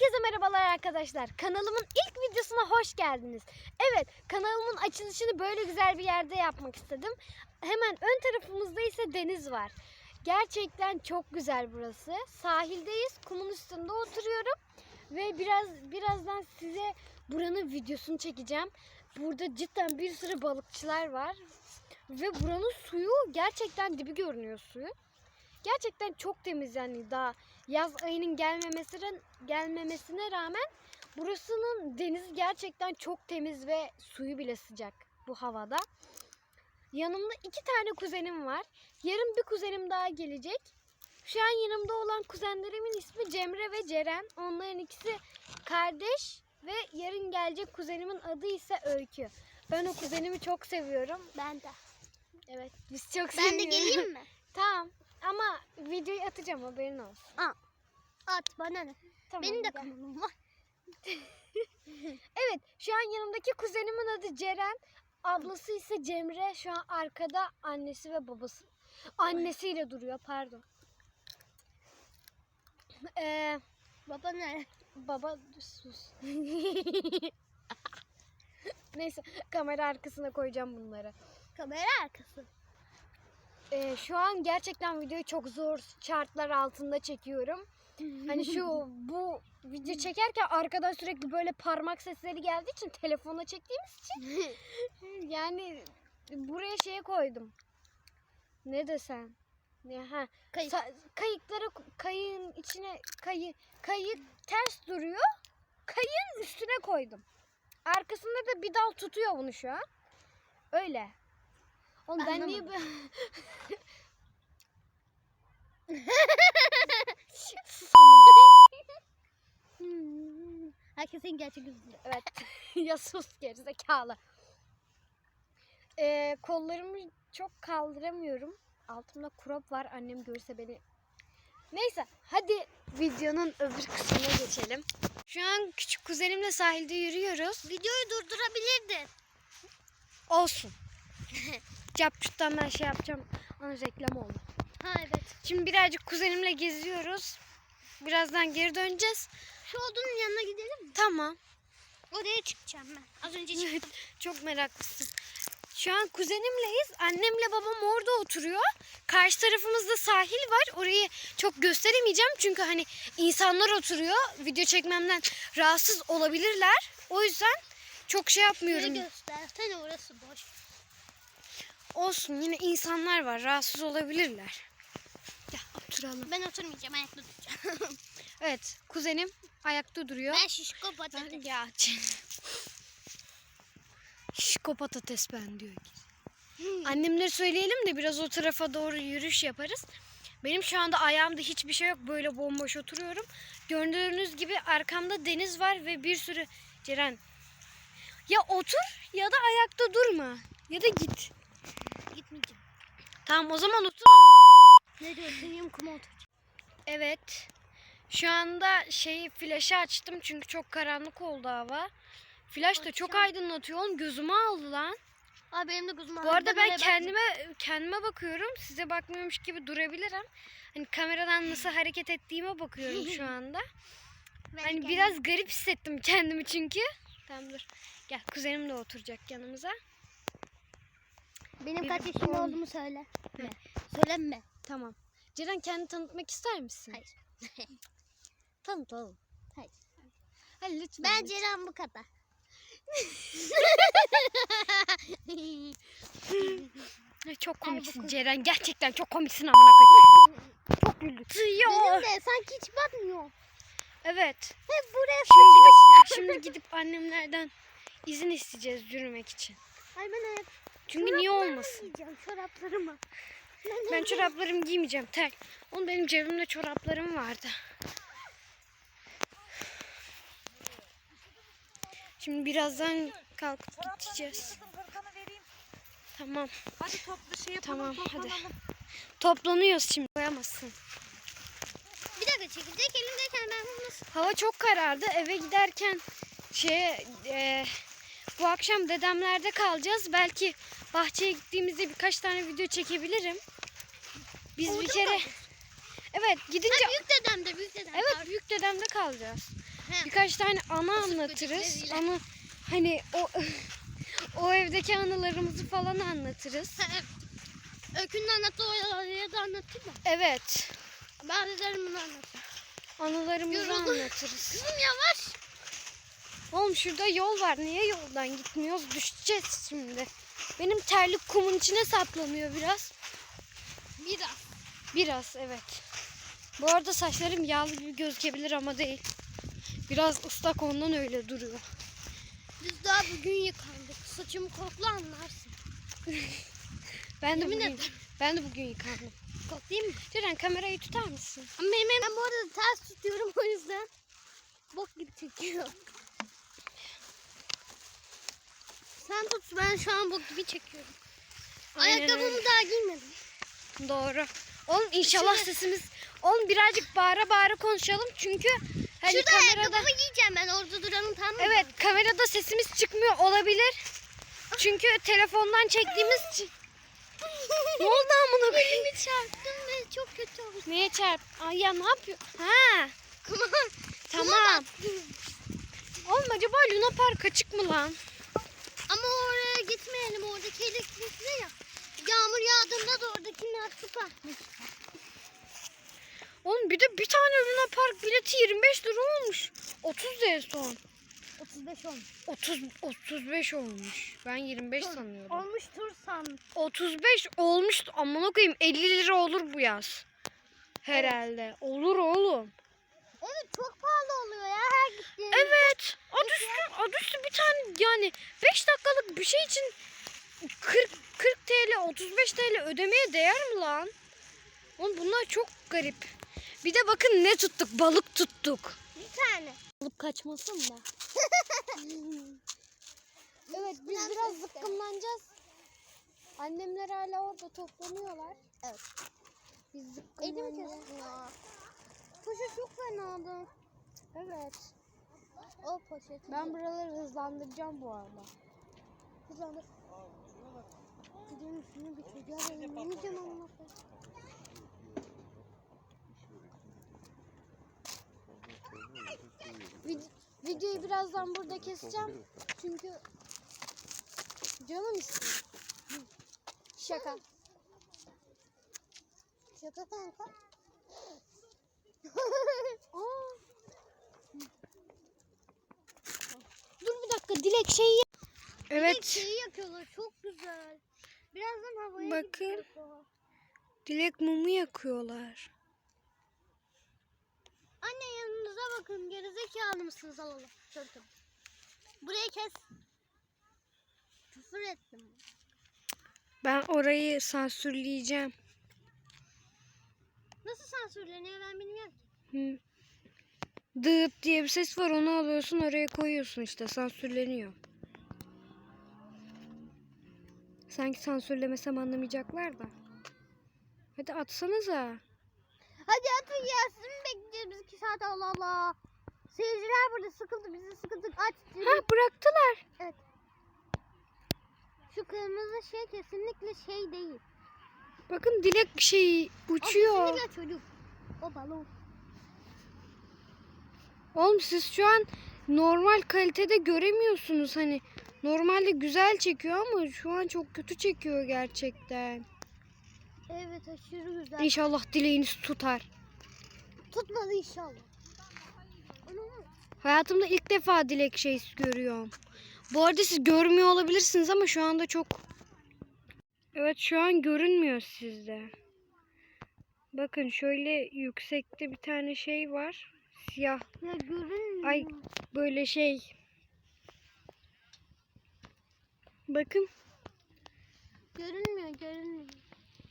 Herkese merhabalar arkadaşlar. Kanalımın ilk videosuna hoş geldiniz. Evet, kanalımın açılışını böyle güzel bir yerde yapmak istedim. Hemen ön tarafımızda ise deniz var. Gerçekten çok güzel burası. Sahildeyiz. Kumun üstünde oturuyorum ve biraz birazdan size buranın videosunu çekeceğim. Burada cidden bir sürü balıkçılar var ve buranın suyu gerçekten dibi görünüyor suyun. Gerçekten çok temiz yani daha yaz ayının gelmemesine, gelmemesine rağmen burasının denizi gerçekten çok temiz ve suyu bile sıcak bu havada. Yanımda iki tane kuzenim var. Yarın bir kuzenim daha gelecek. Şu an yanımda olan kuzenlerimin ismi Cemre ve Ceren. Onların ikisi kardeş ve yarın gelecek kuzenimin adı ise Öykü. Ben o kuzenimi çok seviyorum. Ben de. Evet, biz çok Ben de seviyoruz. geleyim mi? Tamam. Ama videoyu atacağım haberin olsun. At bana ne? Tamam. Benim de gel. kanalım var. Evet, şu an yanımdaki kuzenimin adı Ceren. Ablası ise Cemre. Şu an arkada annesi ve babası. Annesiyle duruyor, pardon. Ee, Baba ne? baba sus. Neyse, kamera arkasına koyacağım bunları. Kamera arkası. Ee, şu an gerçekten videoyu çok zor şartlar altında çekiyorum. Hani şu bu video çekerken arkadan sürekli böyle parmak sesleri geldiği için telefona çektiğimiz için yani buraya şeye koydum. Ne desem? Ya, ha, Kayık. sa- kayıklara kayığın içine kayı kayık ters duruyor. Kayığın üstüne koydum. Arkasında da bir dal tutuyor bunu şu an. Öyle. Oğlum ben niye böyle... Herkesin gerçek yüzü. Evet. ya sus gerizekalı. Ee, kollarımı çok kaldıramıyorum. Altımda crop var. Annem görse beni. Neyse hadi videonun öbür kısmına geçelim. Şu an küçük kuzenimle sahilde yürüyoruz. Videoyu durdurabilirdin. Olsun. Capcut'tan ben şey yapacağım. Onun reklam oldu. Ha evet. Şimdi birazcık kuzenimle geziyoruz. Birazdan geri döneceğiz. Şu odunun yanına gidelim mi? Tamam. Oraya çıkacağım ben. Az önce çıktım. Çok meraklısın. Şu an kuzenimleyiz. Annemle babam orada oturuyor. Karşı tarafımızda sahil var. Orayı çok gösteremeyeceğim. Çünkü hani insanlar oturuyor. Video çekmemden rahatsız olabilirler. O yüzden çok şey yapmıyorum. göstersene orası boş. Olsun yine insanlar var. Rahatsız olabilirler. Gel oturalım. Ben oturmayacağım ayakta duracağım. Evet kuzenim ayakta duruyor. ben şişko patates. Ya. Şişko patates ben diyor ki. Annemlere söyleyelim de biraz o tarafa doğru yürüyüş yaparız. Benim şu anda ayağımda hiçbir şey yok. Böyle bomboş oturuyorum. Gördüğünüz gibi arkamda deniz var ve bir sürü Ceren. Ya otur ya da ayakta durma. Ya da git. Tamam o zaman otur. Ne diyorsun? Yum kuma otur. Evet. Şu anda şeyi flaşı açtım çünkü çok karanlık oldu hava. Flaş da çok Akşam. aydınlatıyor. Oğlum gözümü aldı lan. Aa benim de kuzum Bu arada ben kendime kendime bakıyorum. Size bakmıyormuş gibi durabilirim. Hani kameradan nasıl hareket ettiğime bakıyorum şu anda. Hani biraz garip hissettim kendimi çünkü. Tamam dur. Gel kuzenim de oturacak yanımıza. Benim kaç yaşında olduğumu söyle. Ne? Söyleme. Tamam. Ceren kendini tanıtmak ister misin? Hayır. Tanıt oğlum. Hayır. Hadi lütfen. Ben lütfen. Ceren bu kadar. Çok komiksin Ceren. Gerçekten çok komiksin amına koyayım. çok güldük. Benim de sanki hiç batmıyor. Evet. Hep buraya Şimdi gidip, şimdi gidip annemlerden izin isteyeceğiz yürümek için. Ay ben ayak Çünkü niye olmasın? giyeceğim çoraplarımı. Ben çoraplarımı giymeyeceğim tek. Oğlum benim cebimde çoraplarım vardı. Şimdi birazdan kalkıp gideceğiz. Tamam. Hadi toplu şey yapalım. Tamam, hadi. Toplanıyoruz şimdi. Koyamazsın. Bir dakika çekirdek elimdeyken ben bunu nasıl... Hava çok karardı. Eve giderken şey e, bu akşam dedemlerde kalacağız. Belki bahçeye gittiğimizde birkaç tane video çekebilirim. Biz Orada bir mı kere kalacağız? Evet, gidince Ha, büyük dedem de büyük dedem. evet büyük dedemde kalacağız. He. Birkaç tane anı anlatırız. böcekleriyle. Anı hani o o evdeki anılarımızı falan anlatırız. Öykünün anlattığı olayları da anlatayım mı? Evet. Bazılarını bunu anlatayım. Anılarımızı Yoruldum. anlatırız. Kızım yavaş. Oğlum şurada yol var. Niye yoldan gitmiyoruz? Düşeceğiz şimdi. Benim terlik kumun içine saplanıyor biraz. Biraz. Biraz evet. Bu arada saçlarım yağlı gibi gözükebilir ama değil. Biraz ıslak ondan öyle duruyor. Biz daha bugün yıkandık. Saçımı kokla anlarsın. Ben de Yemin bugün, ederim. ben de bugün yıkandım. Koklayayım mı? Ceren kamerayı tutar mısın? Ama benim, ben bu arada ters tutuyorum o yüzden. Bok gibi çekiyor. Sen tut ben şu an bok gibi çekiyorum. Aynen Ayakkabımı öyle. daha giymedim. Doğru. Oğlum inşallah Şurada- sesimiz... Oğlum birazcık bağıra bağıra konuşalım çünkü hani Şurada kamerada... ayakkabımı giyeceğim ben orada duranın tam mı? Evet kamerada sesimiz çıkmıyor olabilir. Çünkü telefondan çektiğimiz... ne oldu amına koyayım? Elimi çarptım ve çok kötü oldu. Neye çarp? Ay ya ne yapıyor? Ha tamam. Oğlum acaba Luna Park açık mı lan? Ama oraya gitmeyelim oradaki elektrikli ya. Yağmur yağdığında da oradakiler süper. Oğlum bir de bir tane Luna Park bileti 25 lira olmuş. 30 de son. 35 olmuş. 30 35 olmuş. Ben 25 sanıyordum. Olmuştur sandım. 35 olmuştu. Amına koyayım 50 lira olur bu yaz. Herhalde. Olur oğlum. Evet çok pahalı oluyor ya her gittiğimizde. Evet. Adı üstü, adı üstü bir tane yani 5 dakikalık bir şey için 40 40 TL 35 TL ödemeye değer mi lan? Oğlum bunlar çok garip. Bir de bakın ne tuttuk? Balık tuttuk. Bir tane. Balık kaçmasın da. evet biz Biraz zıkkımlanacağız. Annemler hala orada toplanıyorlar. Evet. Biz Elim zıkkımlanacağız. kestim ya. Poşet çok fenadı. Evet. O poşet. Ben buraları hızlandıracağım bu arada. Hızlandır. Gidelim şunu bir çocuğa verelim. Yemeyeceğim ama. Vid- videoyu birazdan burada keseceğim. Çünkü canım istiyor. Şaka. Şaka kanka. Aa. Dur bir dakika Dilek şeyi. Evet. Şeyi yakıyorlar çok güzel. Birazdan havaya Bakın. Dilek mumu yakıyorlar. Anne yanınıza bakın. Gerizekalı mısınız. Tabii tabii. Burayı kes. Küfür ettim. Ben orayı sansürleyeceğim. Nasıl sansürleniyor ben bilmiyorum. Hı. Dıt diye bir ses var onu alıyorsun oraya koyuyorsun işte sansürleniyor. Sanki sansürlemesem anlamayacaklar da. Hadi atsanıza. Hadi atın gelsin mi bekleyeceğiz biz iki saat Allah Allah. Seyirciler burada sıkıldı bizi sıkıldık aç. Ha bıraktılar. Şu kırmızı şey kesinlikle şey değil. Bakın dilek şey O uçuyor. kesinlikle çocuk. O balon. Oğlum siz şu an normal kalitede göremiyorsunuz hani. Normalde güzel çekiyor ama şu an çok kötü çekiyor gerçekten. Evet aşırı güzel. İnşallah dileğiniz tutar. Tutmadı inşallah. Hayatımda ilk defa dilek şey görüyorum. Bu arada siz görmüyor olabilirsiniz ama şu anda çok... Evet şu an görünmüyor sizde. Bakın şöyle yüksekte bir tane şey var. Siyah Ya görünmüyor. Ay. böyle şey. Bakın. Görünmüyor görünmüyor.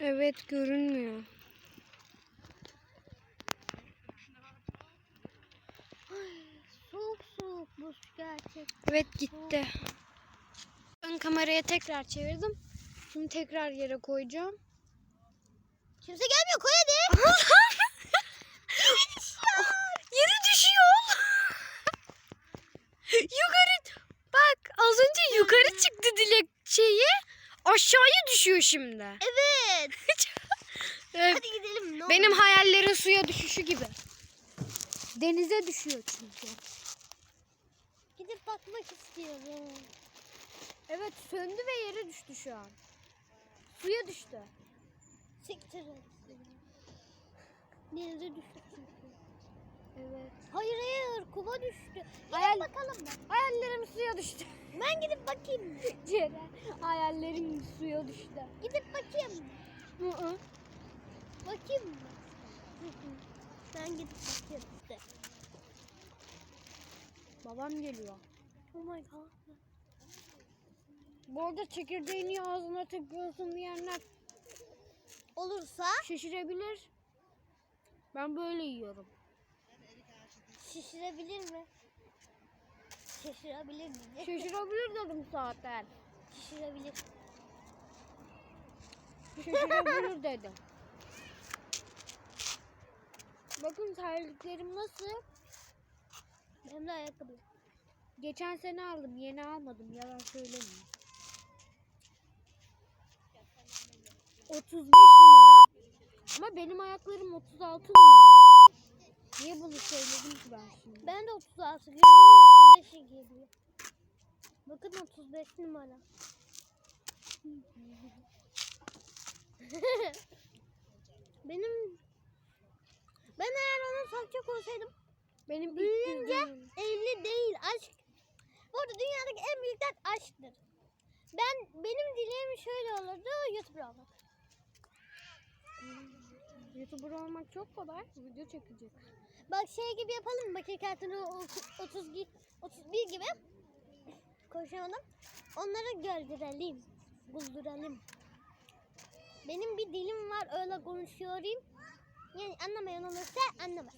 Evet görünmüyor. Soğuk soğuk buz gerçek. Evet gitti. Ön kameraya tekrar çevirdim. Şimdi tekrar yere koyacağım. Kimse gelmiyor koy hadi. Yere düşüyor. yukarı. Bak az önce yukarı çıktı dilek şeyi. Aşağıya düşüyor şimdi. Evet. Evet, Hadi gidelim. Ne benim olur. hayallerin suya düşüşü gibi. Denize düşüyor çünkü. Gidip bakmak istiyorum. Evet söndü ve yere düştü şu an. Suya düştü. Siktir. Denize düştü çünkü. Evet. Hayır hayır kuma düştü. Gidip Hayal- bakalım? Hayallerim suya düştü. Ben gidip bakayım? Ceren hayallerim suya düştü. Gidip bakayım? Hı hı. Bakayım mı? Ben gidip bakayım işte. Babam geliyor. Oh my god. Bu arada çekirdeğini ağzına tıkıyorsun diyenler Olursa şaşırabilir. Ben böyle yiyorum. şişirebilir mi? Şişirebilir mi? Şaşırabilir dedim zaten. Şişirebilir. Şaşırabilir dedim. Bakın terliklerim nasıl? Hem de ayakkabı. Geçen sene aldım, yeni almadım. Yalan söylemeyeyim. 35 numara. Ama benim ayaklarım 36 numara. Niye bunu söyledim ki ben de 36 giyiyorum 35'e geliyor. Bakın 35 numara. Benim ben eğer onu takacak olsaydım Benim büyüyünce düzgünüm. evli değil aşk. Bu arada dünyadaki en büyük dert aşktır. Ben benim dileğim şöyle olurdu YouTuber olmak. YouTuber olmak çok kolay. Video çekecek. Bak şey gibi yapalım mı? Bakır kartını o- 30 gi- 31 gibi koşalım. Onları gördürelim. Bulduralım. Benim bir dilim var öyle konuşuyorum. Yani anlamayan olursa anlamaz.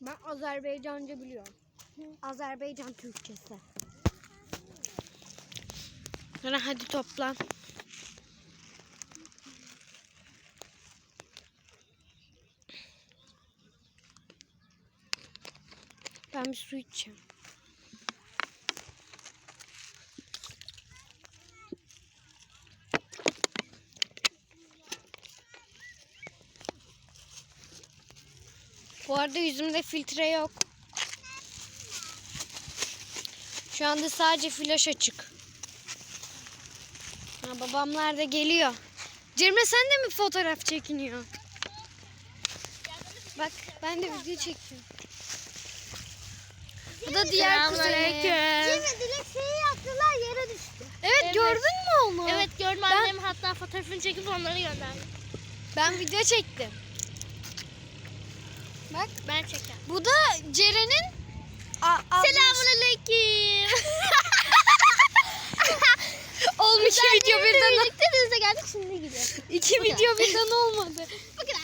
Ben Azerbaycanca biliyorum. Azerbaycan Türkçesi. Sonra hadi toplan. Ben bir su içeceğim. Bu arada yüzümde filtre yok. Şu anda sadece flaş açık. Ha, babamlar da geliyor. Cemre sen de mi fotoğraf çekiniyor? Bak ben de video çekiyorum. Bu da diğer kuzeni. Dilek şeyi yaptılar yere düştü. Evet, gördün mü onu? Evet gördüm annem hatta fotoğrafını çekip onları gönderdi. Ben video çektim. Bak Ben çekeceğim. bu da Ceren'in Selamun aleyküm. olmuş video birden. Birlikte denize geldik şimdi gidiyoruz. İki video birden olmadı. Bakın